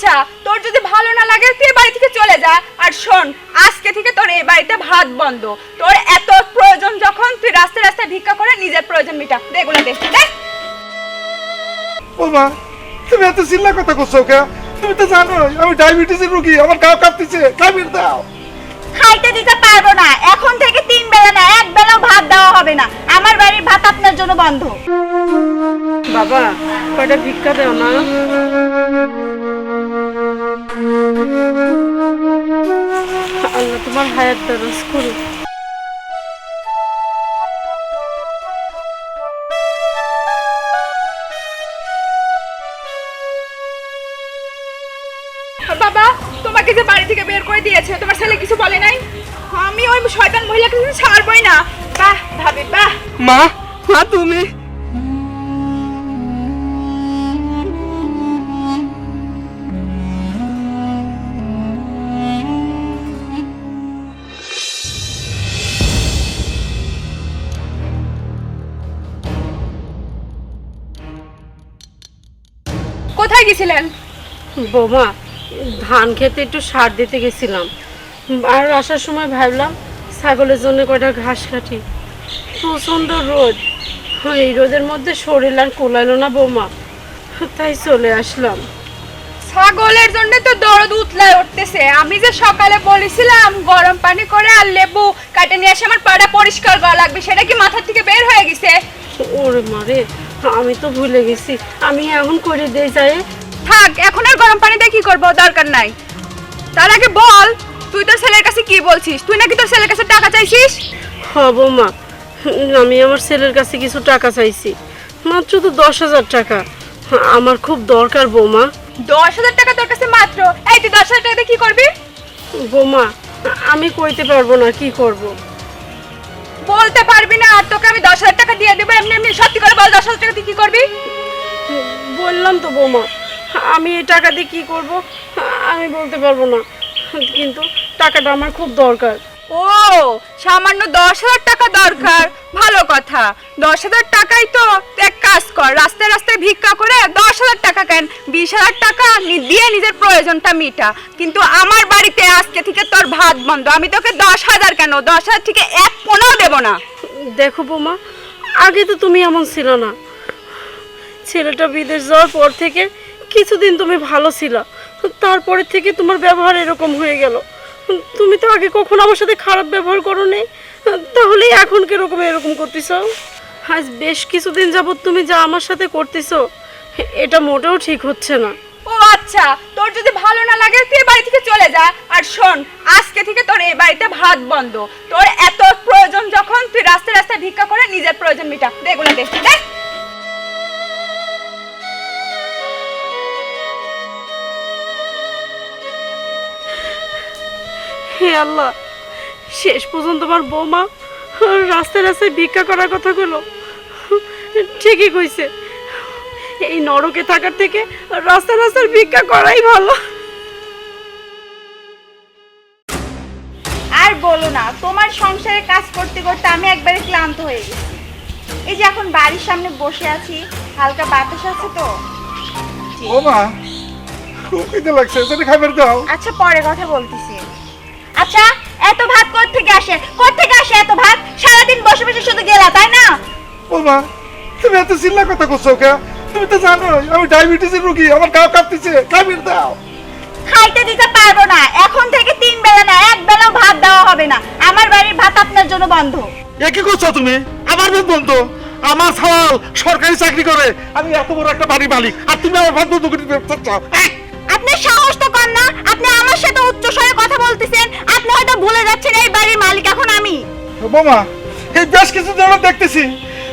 আচ্ছা তোর যদি ভালো না লাগে তুই বাড়ি থেকে চলে যা। আর শোন আজকে থেকে তোর এই বাড়িতে ভাত বন্ধ। তোর এত প্রয়োজন যখন তুই রাস্তায় রাস্তায় ভিক্ষা করে নিজের প্রয়োজন মিটা। দেখুন দেখ দেখ ও মা তুমি এত চিল্লা কথা করছ কে তুমি তো জানো আমি ডায়াবেটিসের রোগী আমার গা কাঁপতেছে। খাবির দাও। খাইতে দিতে পারব না। এখন থেকে তিন বেলা না এক বেলাও ভাত দেওয়া হবে না। আমার বাড়ির ভাত আপনার জন্য বন্ধ। বাবা কয়টা ভিক্ষা দেও না? আল্লাহ তোমার হায়াত দারাজ করুক বাবা তোমাকে যে বাড়ি থেকে বের করে দিয়েছে তোমার ছেলে কিছু বলে নাই? আমি ওই শয়তান মহিলাকে কিছু ছাড়বই না। বাহ ভাবি বাহ। মা মা তুমি? গেছিলেন? বৌমা ধান খেতে একটু সার দিতে গেছিলাম। আর আসার সময় ভাবলাম ছাগলের জন্য কয়টা ঘাস কাটি। প্রচণ্ড রোদ। এই রোদের মধ্যে শরীর আর কোলাইলো না বৌমা। তাই চলে আসলাম। ছাগলের জন্য তো দরদ উতলায় উঠতেছে। আমি যে সকালে বলেছিলাম গরম পানি করে আর লেবু কাটে নিয়ে এসে আমার পাড়া পরিষ্কার করা লাগবে সেটা কি মাথার থেকে বের হয়ে গেছে? ওরে মারে আমি তো ভুলে গেছি। আমি এখন করে দিয়ে যাই থাক এখন আর গরম পানি দিয়ে কি করব? দরকার নাই। তার আগে বল তুই তোর ছেলের কাছে কি বলছিস? তুই নাকি তোর ছেলের কাছে টাকা চাইছিস? হ বৌমা আমি আমার ছেলের কাছে কিছু টাকা চাইছি। মাত্র তো দশ হাজার টাকা। আমার খুব দরকার বৌমা। দশ হাজার টাকা তোর কাছে মাত্র? এই তুই দশ হাজার টাকা দিয়ে কি করবি? বৌমা আমি কইতে পারব না কি করব। বলতে পারবি না আর তোকে আমি দশ হাজার টাকা দিয়ে দেবো এমনি এমনি সত্যি করে বল দশ হাজার টাকা তুই কি করবি? বললাম তো বৌমা। আমি এই টাকা দিয়ে কি করব? আমি বলতে পারব না। কিন্তু টাকাটা আমার খুব দরকার। ও সামান্য দশ হাজার টাকা দরকার। ভালো কথা। দশ হাজার টাকাই তো এক কাজ কর। রাস্তায় রাস্তায় ভিক্ষা করে দশ হাজার টাকা কেন? বিশ হাজার টাকা দিয়ে নিজের প্রয়োজনটা মিটা। কিন্তু আমার বাড়িতে আজকে থেকে তোর ভাত বন্ধ। আমি তোকে দশ হাজার কেন? দশ হাজার থেকে এক পনেরো দেবো না। দেখো বৌমা আগে তো তুমি এমন ছিল না। ছেলেটা বিদেশ যাওয়ার পর থেকে কিছুদিন তুমি ভালো ছিল। তারপরে থেকে তোমার ব্যবহার এরকম হয়ে গেল। তুমি তো আগে কখনো আমার সাথে খারাপ ব্যবহার করো নি তাহলে এখন কীরকম এরকম করতেছ? আজ বেশ কিছুদিন যাবত তুমি যা আমার সাথে করতেছো, এটা মোটেও ঠিক হচ্ছে না। ও আচ্ছা তোর যদি ভালো না লাগে, তুই বাড়ি থেকে চলে যা। আর শোন, আজকে থেকে তোর এই বাড়িতে ভাত বন্ধ। তোর এত প্রয়োজন যখন, তুই রাস্তায় রাস্তায় ভিক্ষা করে নিজের প্রয়োজন মিটা দেখুন দেখ দেখ হে আল্লাহ শেষ পর্যন্ত আমার বৌমা রাস্তায় রাস্তায় ভিক্ষা করার কথাগুলো ঠিকই কইছে। এই নরকে থাকার থেকে রাস্তায় রাস্তায় ভিক্ষা করাই ভালো। আর বলো না তোমার সংসারে কাজ করতে করতে আমি একবারে ক্লান্ত হয়ে গেছি। এই যে এখন বাড়ির সামনে বসে আছি হালকা বাতাস আছে তো? ও মা খুব খিদে লাগছে যদি খাবার দাও। আচ্ছা পরে কথা বলতেছি। আচ্ছা এত ভাত কোত্থেকে আসে? কোত্থেকে আসে এত ভাত? সারাদিন বসে বসে শুধু গেলা তাই না? ও মা তুমি এত চিল্লা কথা করছ কে তুমি তো জানো আমি ডায়াবেটিসের রোগী আমার গা কাঁপতেছে খাবির দাও। খাইতে দিতে পারব না এখন থেকে তিন বেলা না এক বেলাও ভাত দেওয়া হবে না। আমার বাড়ির ভাত আপনার জন্য বন্ধ। এ কি করছ তুমি? আমার ভাত বন্ধ। আমার সওয়াল সরকারি চাকরি করে। আমি এত বড় একটা বাড়ি মালিক আর তুমি আমার ভাত বন্ধ করে দিতে চাও আপনি সাহস তো কর না। আপনি আমার সাথে উচ্চ স্বরে কথা বলতেছেন। আপনি হয়তো ভুলে যাচ্ছেন এই বাড়ির মালিক এখন আমি। বোমা এই বেশ কিছু জন দেখতেছি।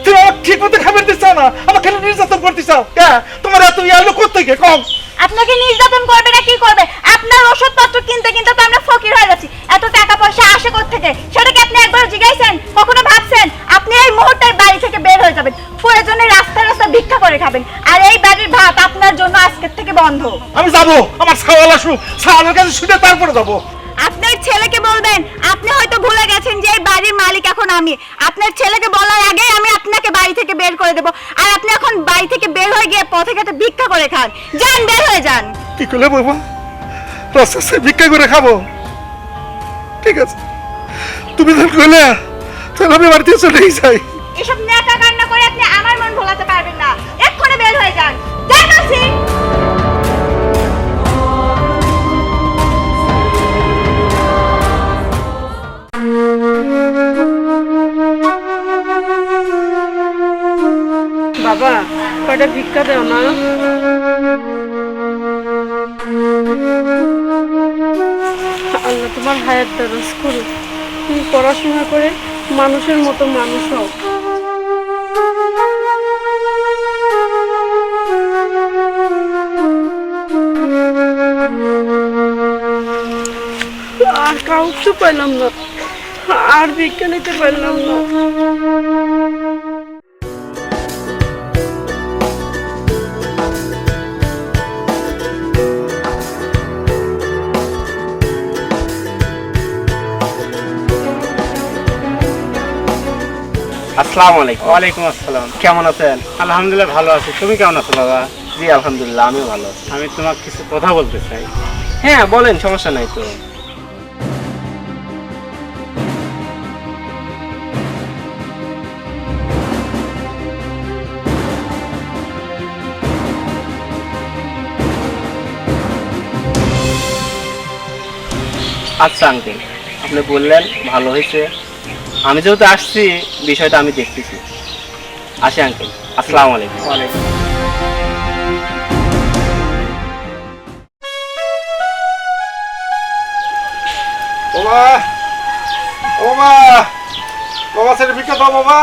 তুমি আমার ঠিক মতো খাবার দিচ্ছ না। আমার খালি নির্যাতন করতে চাও। হ্যাঁ তোমার এত ইয়ালো করতে গিয়ে কম আপনাকে নির্যাতন করবে না কি করবে? আপনার ওষুধপত্র কিনতে কিনতে তো আমরা ফকির হয়ে যাচ্ছি এত টাকা পয়সা আসে থেকে সেটা কি আপনি একবার জিজ্ঞাসেন কখনো ভাবছেন আপনি এই মুহূর্তে বাড়ি থেকে বের হয়ে যাবেন প্রয়োজনে রাস্তা রাস্তা ভিক্ষা করে খাবেন আর এই বাড়ির ভাত আপনার জন্য আজকের থেকে বন্ধ। আমি যাব। আমার সওয়াল আসুক সওয়ালের কাছে শুনে তারপরে যাব। আপনার ছেলেকে বলবেন আপনি হয়তো ভুলে গেছেন যে এই বাড়ির মালিক এখন আমি। আপনার ছেলেকে বলার আগেই আমি আপনাকে বাড়ি থেকে বের করে দেবো। আর আপনি এখন বাড়ি থেকে বের হয়ে গিয়ে পথে ঘাটে ভিক্ষা করে খান। যান বের হয়ে যান। কি করলে রাস্তা রাস্তায় ভিক্ষা করে খাব। ঠিক আছে। তুমি যখন করলে তাহলে আমি বাড়িতে চলেই যাই। এসব নেকা কান্না করে আপনি আমার মন ভোলাতে পারবেন না। এক্ষুনি বের হয়ে যান। যাই কয়টা ভিক্ষা দেও না। আল্লাহ তোমার হায়াত দারাজ করো তুমি পড়াশোনা করে মানুষের মতো মানুষ হও। আর কাউকে পাইলাম না। আর ভিক্ষা নিতে পারলাম না। আসসালামু আলাইকুম। ওয়ালাইকুম আসসালাম। কেমন আছেন? আলহামদুলিল্লাহ ভালো আছি। তুমি কেমন আছো বাবা? জি আলহামদুলিল্লাহ আমিও ভালো আমি তোমাকে কিছু কথা বলতে চাই। হ্যাঁ বলেন সমস্যা নাই তো। আচ্ছা আঙ্কেল আপনি বললেন ভালো হয়েছে। আমি যেহেতু আসছি, বিষয়টা আমি দেখতেছি। আসি আঙ্কেল আসসালামু আলাইকুম। ওয়ালাইকুম। বাবা মা বাবা ছেলে ভিক্ষা দাও বাবা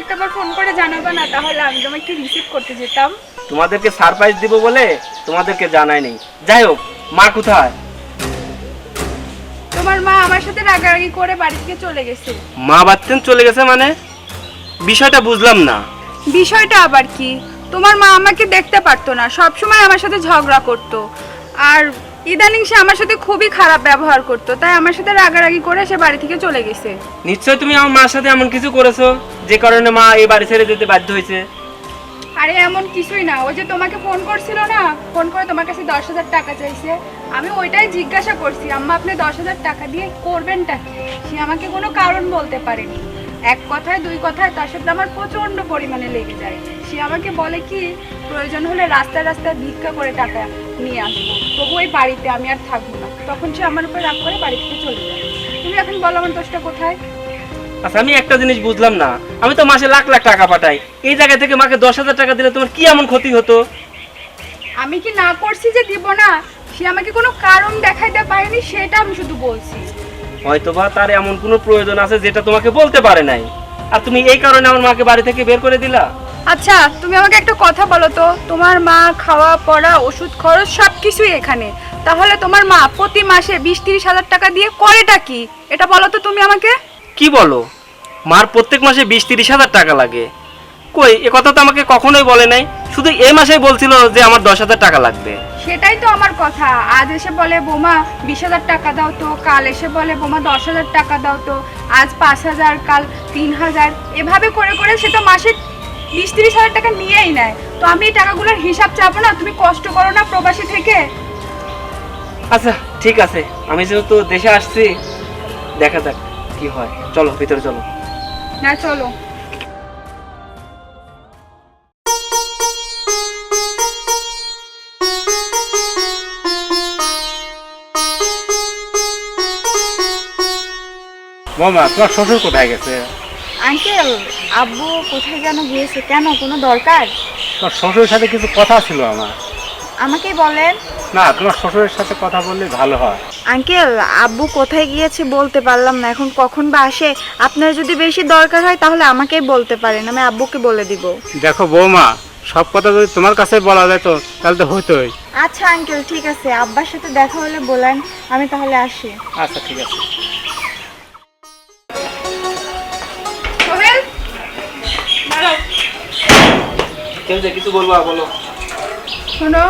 একটাবার ফোন করে জানাবে না তাহলে আমি তোমাকে রিসিভ করতে যেতাম। তোমাদেরকে সারপ্রাইজ দিব বলে তোমাদেরকে জানাই নেই। যাই হোক মা কোথায়? তোমার মা আমার সাথে রাগারাগি করে বাড়ি থেকে চলে গেছে। মা বাচ্চেন চলে গেছে মানে? বিষয়টা বুঝলাম না। বিষয়টা আবার কি? তোমার মা আমাকে দেখতে পারতো না সব সময় আমার সাথে ঝগড়া করতো। আর ইদানিং সে আমার সাথে খুবই খারাপ ব্যবহার করতো তাই আমার সাথে রাগারাগি করে সে বাড়ি থেকে চলে গেছে। নিশ্চয় তুমি আমার মার সাথে এমন কিছু করেছ যে কারণে মা এই বাড়ি ছেড়ে যেতে বাধ্য হয়েছে? আরে এমন কিছুই না ওই যে তোমাকে ফোন করছিল না ফোন করে তোমার কাছে দশ হাজার টাকা চাইছে। আমি ওইটাই জিজ্ঞাসা করছি আম্মা আপনি দশ হাজার টাকা দিয়ে করবেনটা সে আমাকে কোনো কারণ বলতে পারেনি। এক কথায় দুই কথায় তার সাথে আমার প্রচণ্ড পরিমাণে লেগে যায়। সে আমাকে বলে কি প্রয়োজন হলে রাস্তায় রাস্তায় ভিক্ষা করে টাকা নিয়ে আসব। তবু ওই বাড়িতে আমি আর থাকব না। তখন সে আমার উপর রাগ করে বাড়ি থেকে চলে যায়। তুমি এখন বলো আমার দোষটা কোথায়? আচ্ছা আমি একটা জিনিস বুঝলাম না। আমি তো মাসে লাখ লাখ টাকা পাঠাই। এই জায়গা থেকে মাকে দশ হাজার টাকা দিলে তোমার কি এমন ক্ষতি হতো? আমি কি না করছি যে দিব না? সে আমাকে কোনো কারণ দেখাইতে পারেনি সেটা আমি শুধু বলছি। হয়তোবা তার এমন কোনো প্রয়োজন আছে যেটা তোমাকে বলতে পারে নাই। আর তুমি এই কারণে আমার মাকে বাড়ি থেকে বের করে দিলা? আচ্ছা তুমি আমাকে একটা কথা বলো তো। তোমার মা খাওয়া পড়া ওষুধ খরচ সব কিছুই এখানে। তাহলে তোমার মা প্রতি মাসে বিশ তিরিশ হাজার টাকা দিয়ে করেটা কি? এটা বলো তো তুমি আমাকে। কি বলো? মার প্রত্যেক মাসে বিশ তিরিশ হাজার টাকা লাগে। কই এ কথা তো আমাকে কখনোই বলে নাই। শুধু এই মাসেই বলছিল যে আমার দশ হাজার টাকা লাগবে। সেটাই তো আমার কথা। আজ এসে বলে বোমা বিশ হাজার টাকা দাও তো। কাল এসে বলে বোমা দশ হাজার টাকা দাও তো। আজ পাঁচ হাজার কাল তিন হাজার। এভাবে করে করে সে তো মাসে বিশ তিরিশ হাজার টাকা নিয়েই নেয়। তো আমি এই টাকাগুলোর হিসাব চাবো না তুমি কষ্ট করো না প্রবাসী থেকে। আচ্ছা ঠিক আছে। আমি যেহেতু দেশে আসছি দেখা যাক কি হয়। চলো ভিতরে চলো। না চলো। মামা তোমার শ্বশুর কোথায় গেছে? আঙ্কেল আব্বু কোথায় যেন গিয়েছে? কেন কোনো দরকার? তোমার শ্বশুরের সাথে কিছু কথা ছিল আমার। আমাকেই বলেন। না তোমার শ্বশুরের সাথে কথা বললে ভালো হয়। আঙ্কেল আব্বু কোথায় গিয়েছে বলতে পারলাম না। এখন কখন বা আসে? আপনার যদি বেশি দরকার হয় তাহলে আমাকেই বলতে পারেন। আমি আব্বুকে বলে দিব। দেখো বৌমা সব কথা যদি তোমার কাছে বলা যেত তাহলে তো হতোই আচ্ছা আঙ্কেল ঠিক আছে। আব্বার সাথে দেখা হলে বলেন। আমি তাহলে আসি। আচ্ছা ঠিক আছে। কেউ যে কিছু বলবা বলো। শোনো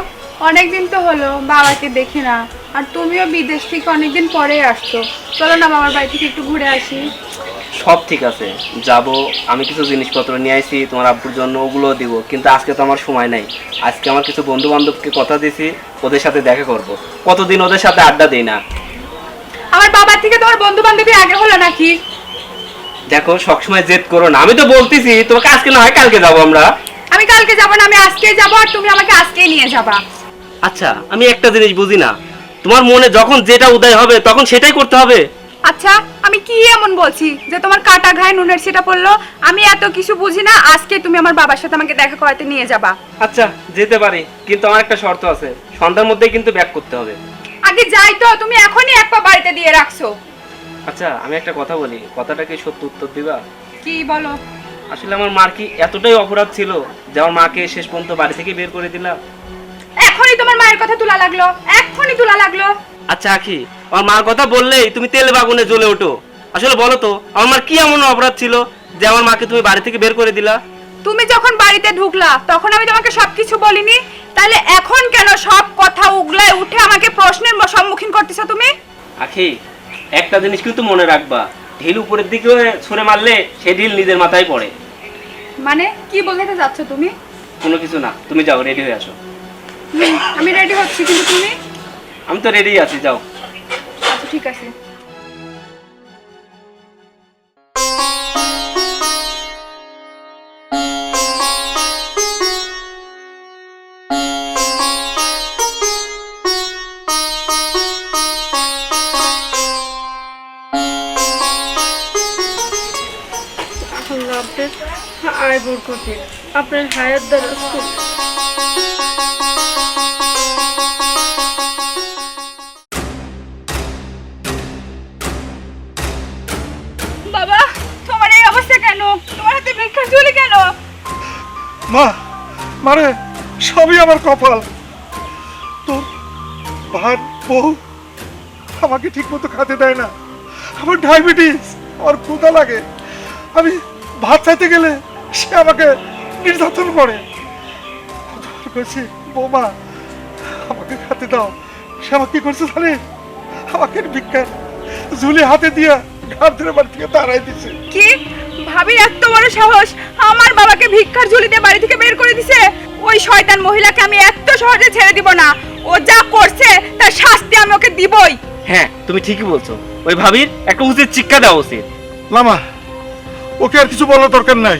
অনেকদিন তো হলো বাবাকে দেখি না। আর তুমিও বিদেশ থেকে অনেকদিন পরে আসছো। চলো না বাবার বাড়ি থেকে একটু ঘুরে আসি। সব ঠিক আছে। যাব আমি কিছু জিনিসপত্র নিয়ে আইছি তোমার আব্বুর জন্য ওগুলো দিব। কিন্তু আজকে তো আমার সময় নাই। আজকে আমার কিছু বন্ধু বান্ধবকে কথা দিছি ওদের সাথে দেখা করব। কতদিন ওদের সাথে আড্ডা দিই না। আমার বাবার থেকে তোমার বন্ধু বান্ধবী আগে হলো নাকি? দেখো সবসময় জেদ করো না। আমি তো বলতেছি তোমাকে আজকে না হয় কালকে যাব আমরা। আমি কালকে যাব না আমি আজকেই যাব আর তুমি আমাকে আজকেই নিয়ে যাবা। আচ্ছা আমি একটা জিনিস বুঝি না। তোমার মনে যখন যেটা উদয় হবে তখন সেটাই করতে হবে? আচ্ছা আমি কি এমন বলছি যে তোমার কাটা ঘায়ে নুনের সেটা পড়ল? আমি এত কিছু বুঝি না আজকে তুমি আমার বাবার সাথে আমাকে দেখা করাতে নিয়ে যাবা। আচ্ছা যেতে পারি কিন্তু আমার একটা শর্ত আছে। সন্ধ্যার মধ্যেই কিন্তু ব্যাক করতে হবে। আগে যাই তো তুমি এখনই এক পা বাড়িতে দিয়ে রাখছো। আচ্ছা আমি একটা কথা বলি। কথাটা কি সত্য উত্তর দিবা? কি বলো? আসলে আমার মার কি এতটাই অপরাধ ছিল যে আমার মাকে শেষ পর্যন্ত বাড়ি থেকে বের করে দিলাম? এখনই তোমার মায়ের কথা তোলা লাগল এখনই তোলা লাগল। আচ্ছা আখি আমার মার কথা বললেই তুমি তেলে বাগুনে জ্বলে ওঠো। আসলে বলো তো আমার মার কি এমন অপরাধ ছিল যে আমার মাকে তুমি বাড়ি থেকে বের করে দিলা? তুমি যখন বাড়িতে ঢুকলা তখন আমি তোমাকে সবকিছু বলিনি? তাহলে এখন কেন সব কথা উগলায় উঠে আমাকে প্রশ্নের সম্মুখীন করতেছো তুমি? আখি একটা জিনিস কিন্তু মনে রাখবা। ঢিল উপরের দিকে ছুঁড়ে মারলে সে ঢিল নিজের মাথায় পড়ে। মানে কি বলতে যাচ্ছ তুমি? কোনো কিছু না তুমি যাও রেডি হয়ে আসো। আমি রেডি হচ্ছি কিন্তু তুমি? আমি তো রেডি আছি যাও। আচ্ছা ঠিক আছে। আপনার হায়াত দ্বারা খুব- বাবা তোমার এই অবস্থা কেন? তোমার হাতে ভিক্ষা ঝুলি কেন? মা মারে সবই আমার কপাল। তোর ভাত বউ আমাকে ঠিক মতো খেতে দেয় না। আমার ডায়াবেটিস আমার ক্ষুধা লাগে। আমি ভাত চাইতে গেলে সে আমাকে নির্যাতন করে। বলছি বৌমা আমাকে খেতে দাও। সে আমাকে কি করছে জানিস আমাকে ভিক্ষা ঝুলি হাতে দিয়ে ঘাট ধরে বাড়ি থেকে তাড়াই দিছে। কি? ভাবির এত বড় সাহস আমার বাবাকে ভিক্ষার ঝুলিতে বাড়ি থেকে বের করে দিছে? ওই শয়তান মহিলাকে আমি এত সহজে ছেড়ে দিব না। ও যা করছে তার শাস্তি আমি ওকে দিবই। হ্যাঁ তুমি ঠিকই বলছো। ওই ভাবির একটা উচিত শিক্ষা দেওয়া উচিত। লামা ওকে আর কিছু বলার দরকার নাই।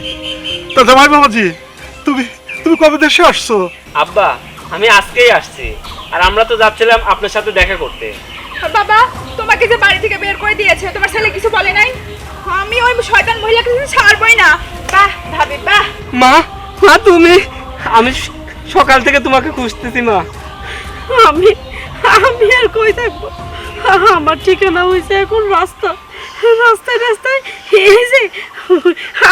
তা জামাই বাবাজি তুমি তুমি কবে দেশে আসছো? আব্বা আমি আজকেই আসছি আর আমরা তো যাচ্ছিলাম আপনার সাথে দেখা করতে। বাবা তোমাকে যে বাড়ি থেকে বের করে দিয়েছে তোমার ছেলে কিছু বলে নাই? আমি ওই শয়তান মহিলাকে কিছু ছাড়বই না। বাহ ভাবি বাহ। মা মা তুমি আমি সকাল থেকে তোমাকে খুঁজতেছি মা। আমি আমি আর কই থাকব? আমার ঠিকানা হয়েছে এখন রাস্তা। রাস্তায় রাস্তায় এই যে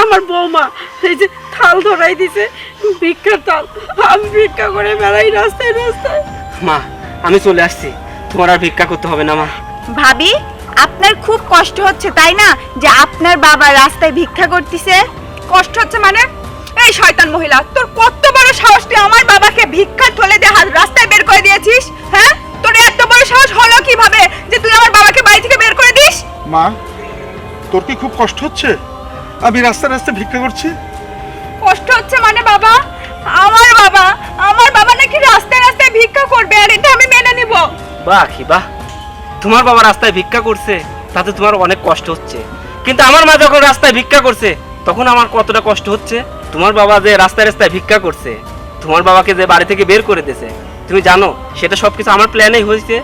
আমার বৌমা এই যে থাল ধরাই দিছে ভিক্ষার থাল। আমি ভিক্ষা করে বেড়াই রাস্তায় রাস্তায়। মা আমি চলে আসছি। তোমার আর ভিক্ষা করতে হবে না মা। ভাবি আপনার খুব কষ্ট হচ্ছে তাই না? যে আপনার বাবা রাস্তায় ভিক্ষা করতেছে। কষ্ট হচ্ছে মানে? এই শয়তান মহিলা তোর কত বড় সাহস তুই আমার বাবাকে ভিক্ষার থলে দিয়ে হাত রাস্তায় বের করে দিয়েছিস হ্যাঁ? তোর এত বড় সাহস হলো কীভাবে যে তুই আমার বাবাকে বাড়ি থেকে বের করে দিস? মা তোর কি খুব কষ্ট হচ্ছে? আমি রাস্তায় রাস্তায় ভিক্ষা করছি। কষ্ট হচ্ছে মানে বাবা? আমার বাবা? আমার বাবা নাকি রাস্তায় রাস্তায় ভিক্ষা করবে আর এটা আমি মেনে নিব। বাহ আখি বাহ। তোমার বাবা রাস্তায় ভিক্ষা করছে তাতে তোমার অনেক কষ্ট হচ্ছে। কিন্তু আমার মা যখন রাস্তায় ভিক্ষা করছে তখন আমার কতটা কষ্ট হচ্ছে? তোমার বাবা যে রাস্তায় রাস্তায় ভিক্ষা করছে তোমার বাবাকে যে বাড়ি থেকে বের করে দিয়েছে তুমি জানো সেটা সবকিছু আমার প্ল্যানেই হয়েছে।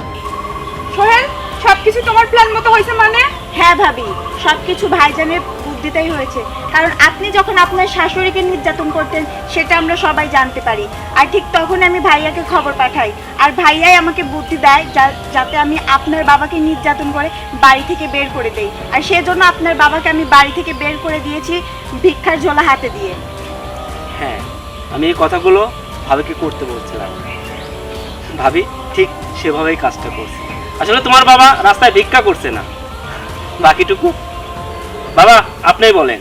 সোহেল সবকিছু তোমার প্ল্যান মতো হয়েছে মানে? হ্যাঁ ভাবি, সবকিছু ভাইজানের বুদ্ধিতেই হয়েছে। কারণ আপনি যখন আপনার শাশুড়িকে নির্যাতন করতেন, সেটা আমরা সবাই জানতে পারি। আর ঠিক তখন আমি ভাইয়াকে খবর পাঠাই। আর ভাইয়াই আমাকে বুদ্ধি দেয় যাতে আমি আপনার বাবাকে নির্যাতন করে বাড়ি থেকে বের করে দেই। আর সেজন্য আপনার বাবাকে আমি বাড়ি থেকে বের করে দিয়েছি ভিক্ষার ঝোলা হাতে দিয়ে। হ্যাঁ আমি এই কথাগুলো ভাবিকে করতে বলছিলাম। ভাবি, ঠিক সেভাবেই কাজটা করছে। আসলে তোমার বাবা রাস্তায় ভিক্ষা করছে না। বাকিটুকু? বাবা আপনি বলেন।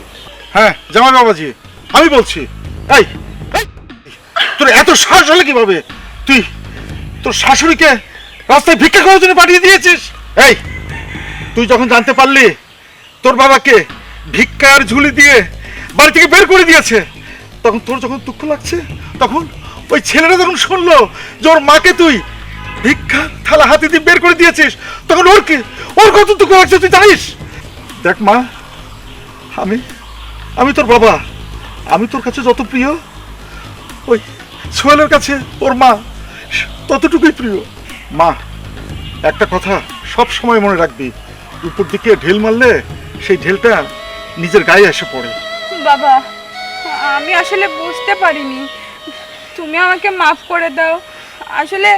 হ্যাঁ জামাই বাবাজি আমি বলছি। এই এই, তোর এত সাহস হলে কীভাবে? তুই তোর শাশুড়িকে রাস্তায় ভিক্ষা করার জন্য পাঠিয়ে দিয়েছিস? এই তুই যখন জানতে পারলি তোর বাবাকে ভিক্ষার ঝুলি দিয়ে বাড়ি থেকে বের করে দিয়েছে তখন তোর যখন দুঃখ লাগছে তখন ওই ছেলেটা যখন শুনলো যে ওর মাকে তুই ভিক্ষা, থালা, হাতে দিয়ে বের করে দিয়েছিস। তখন ওর কি? ওর কত দুঃখ লাগছে তুই জানিস? দেখ মা, আমি আমি তোর বাবা। আমি তোর কাছে যত প্রিয়, ওই সোহেলের কাছে ওর মা ততটুকুই প্রিয়। মা, একটা কথা সব সময় মনে রাখবি, উপর দিকে ঢেল মারলে সেই ঢেলটা নিজের গায়ে এসে পড়ে। বাবা, আমি আসলে বুঝতে পারিনি। তুমি আমাকে মাফ করে দাও। আসলে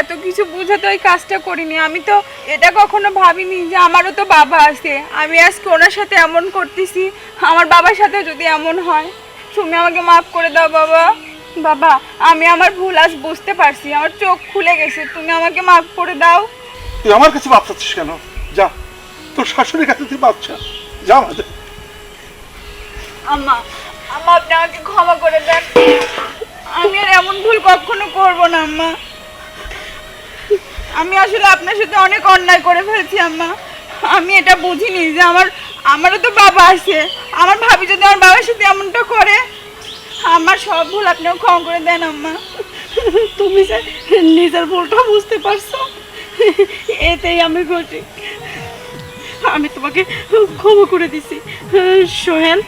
এত কিছু বুঝে তো এই কাজটা করিনি। আমি তো এটা কখনো ভাবিনি যে আমারও তো বাবা আছে। আমি আজকে ওনার সাথে এমন করতেছি আমার বাবার সাথে যদি এমন হয় তুমি আমাকে মাফ করে দাও বাবা। বাবা আমি আমার ভুল আজ বুঝতে পারছি আমার চোখ খুলে গেছে তুমি আমাকে মাফ করে দাও। তুই আমার কাছে বাপ চাচ্ছিস কেন? যা তোর শাশুড়ির কাছে তুই বাপ চা। যা আমাদের। আম্মা আম্মা আপনি আমাকে ক্ষমা করে দেন। আমি আর এমন ভুল কখনো করব না আম্মা। আমি আসলে আপনার সাথে অনেক অন্যায় করে ফেলছি, আম্মা। আমি এটা বুঝিনি যে আমার, আমারও তো বাবা আছে। আমার ভাবি যদি আমার বাবার সাথে এমনটা করে, আমার সব ভুল আপনিও ক্ষমা করে দেন, আম্মা। তুমি যে নিজের ভুলটা বুঝতে পারছ, এতেই আমি খুশি। আমি তোমাকে ক্ষমা করে দিছি। সোহেল,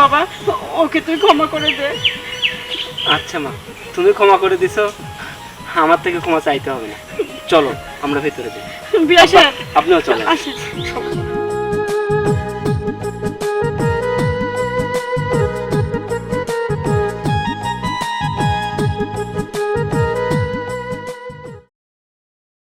বাবা, ওকে তুই ক্ষমা করে দে। আচ্ছা মা, তুমি ক্ষমা করে দিছো, আমার থেকে ক্ষমা চাইতে হবে না। চলো আমরা ভেতরে যাই। আপনিও চলেন। আসেন